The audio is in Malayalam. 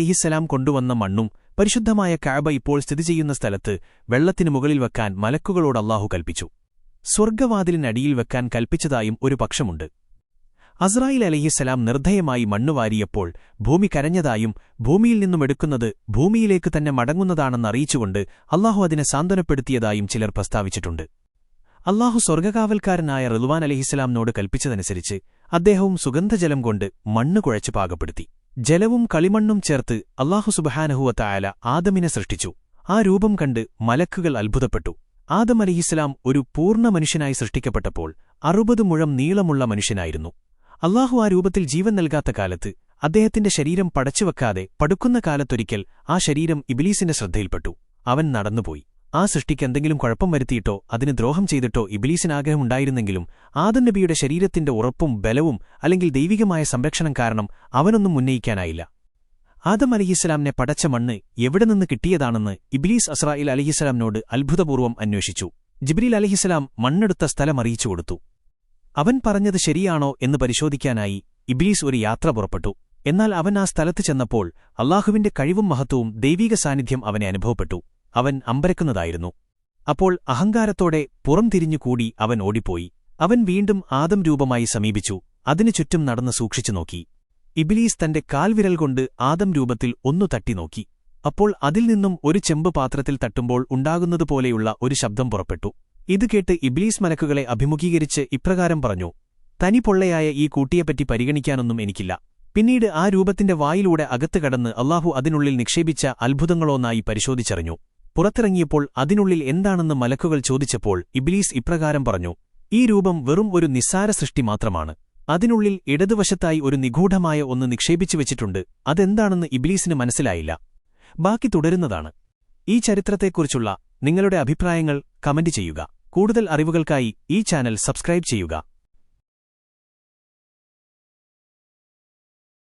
അലിഹിസലാം കൊണ്ടുവന്ന മണ്ണും പരിശുദ്ധമായ കാബ ഇപ്പോൾ സ്ഥിതി ചെയ്യുന്ന സ്ഥലത്ത് വെള്ളത്തിനു മുകളിൽ വെക്കാൻ മലക്കുകളോട് അള്ളാഹു കൽപ്പിച്ചു. സ്വർഗവാതിലിനടിയിൽ വെക്കാൻ കൽപ്പിച്ചതായും ഒരു പക്ഷമുണ്ട്. അസ്രായിൽ അലഹിസലാം നിർദ്ധയമായി മണ്ണുവാരിയപ്പോൾ ഭൂമി കരഞ്ഞതായും ഭൂമിയിൽ നിന്നും എടുക്കുന്നത് ഭൂമിയിലേക്ക് തന്നെ മടങ്ങുന്നതാണെന്നറിയിച്ചുകൊണ്ട് അള്ളാഹു അതിനെ സാന്ത്വനപ്പെടുത്തിയതായും ചിലർ പ്രസ്താവിച്ചിട്ടുണ്ട്. അള്ളാഹു സ്വർഗകാവൽക്കാരനായ റിൽവാൻ അലഹിസ്സലാമിനോട് കൽപ്പിച്ചതനുസരിച്ച് അദ്ദേഹവും സുഗന്ധജലം കൊണ്ട് മണ്ണ് കുഴച്ച് പാകപ്പെടുത്തി. ജലവും കളിമണ്ണും ചേർത്ത് അള്ളാഹു സുബഹാനഹുവത്തായാല ആദമിനെ സൃഷ്ടിച്ചു. ആ രൂപം കണ്ട് മലക്കുകൾ അത്ഭുതപ്പെട്ടു. ആദം അലിഹിസ്ലാം ഒരു പൂർണ മനുഷ്യനായി സൃഷ്ടിക്കപ്പെട്ടപ്പോൾ അറുപത് മുഴം നീളമുള്ള മനുഷ്യനായിരുന്നു. അള്ളാഹു ആ രൂപത്തിൽ ജീവൻ നൽകാത്ത കാലത്ത് അദ്ദേഹത്തിന്റെ ശരീരം പടച്ചുവെക്കാതെ പടുക്കുന്ന കാലത്തൊരിക്കൽ ആ ശരീരം ഇബിലീസിന്റെ ശ്രദ്ധയിൽപ്പെട്ടു. അവൻ നടന്നുപോയി. ആ സൃഷ്ടിക്ക് എന്തെങ്കിലും കുഴപ്പം വരുത്തിയിട്ടോ അതിന് ദ്രോഹം ചെയ്തിട്ടോ ഇബിലീസിനാഗ്രഹമുണ്ടായിരുന്നെങ്കിലും ആദം നബിയുടെ ശരീരത്തിന്റെ ഉറപ്പും ബലവും അല്ലെങ്കിൽ ദൈവികമായ സംരക്ഷണം കാരണം അവനൊന്നും ഉന്നയിക്കാനായില്ല. ആദം അലിഹിസ്സലാമിനെ പടച്ച മണ്ണ് എവിടെ നിന്ന് കിട്ടിയതാണെന്ന് ഇബിലീസ് അസ്രായിൽ അലിഹിസ്സലാമിനോട് അത്ഭുതപൂർവം അന്വേഷിച്ചു. ജിബ്രീൽ അലിഹിസ്സലാം മണ്ണെടുത്ത സ്ഥലം അറിയിച്ചു കൊടുത്തു. അവൻ പറഞ്ഞത് ശരിയാണോ എന്ന് പരിശോധിക്കാനായി ഇബിലീസ് ഒരു യാത്ര പുറപ്പെട്ടു. എന്നാൽ അവൻ ആ സ്ഥലത്ത് ചെന്നപ്പോൾ അള്ളാഹുവിന്റെ കഴിവും മഹത്വവും ദൈവീക സാന്നിധ്യം അവനെ അനുഭവപ്പെട്ടു. അവൻ അമ്പരക്കുന്നതായിരുന്നു. അപ്പോൾ അഹങ്കാരത്തോടെ പുറംതിരിഞ്ഞുകൂടി അവൻ ഓടിപ്പോയി. അവൻ വീണ്ടും ആദം രൂപമായി സമീപിച്ചു. അതിനു ചുറ്റും നടന്ന് സൂക്ഷിച്ചു നോക്കി. ഇബിലീസ് തന്റെ കാൽവിരൽ കൊണ്ട് ആദം രൂപത്തിൽ ഒന്നു തട്ടിനോക്കി അപ്പോൾ അതിൽ നിന്നും ഒരു ചെമ്പ് പാത്രത്തിൽ തട്ടുമ്പോൾ ഉണ്ടാകുന്നതുപോലെയുള്ള ഒരു ശബ്ദം പുറപ്പെട്ടു. ഇത് കേട്ട് ഇബ്ലീസ് മലക്കുകളെ അഭിമുഖീകരിച്ച് ഇപ്രകാരം പറഞ്ഞു തനി പൊള്ളയായ ഈ കൂട്ടിയെപ്പറ്റി പരിഗണിക്കാനൊന്നും എനിക്കില്ല. പിന്നീട് ആ രൂപത്തിന്റെ വായിലൂടെ അകത്ത് കടന്ന് അള്ളാഹു അതിനുള്ളിൽ നിക്ഷേപിച്ച അത്ഭുതങ്ങളോന്നായി പരിശോധിച്ചറിഞ്ഞു. പുറത്തിറങ്ങിയപ്പോൾ അതിനുള്ളിൽ എന്താണെന്ന് മലക്കുകൾ ചോദിച്ചപ്പോൾ ഇബ്ലീസ് ഇപ്രകാരം പറഞ്ഞു ഈ രൂപം വെറും ഒരു നിസ്സാര സൃഷ്ടി മാത്രമാണ്. അതിനുള്ളിൽ ഇടതുവശത്തായി ഒരു നിഗൂഢമായ ഒന്ന് നിക്ഷേപിച്ചു വെച്ചിട്ടുണ്ട്. അതെന്താണെന്ന് ഇബ്ലീസിന് മനസ്സിലായില്ല. ബാക്കി തുടരുന്നതാണ്. ഈ ചരിത്രത്തെക്കുറിച്ചുള്ള നിങ്ങളുടെ അഭിപ്രായങ്ങൾ കമന്റ് ചെയ്യുക. കൂടുതൽ അറിവുകൾക്കായി ഈ ചാനൽ സബ്സ്ക്രൈബ് ചെയ്യുക.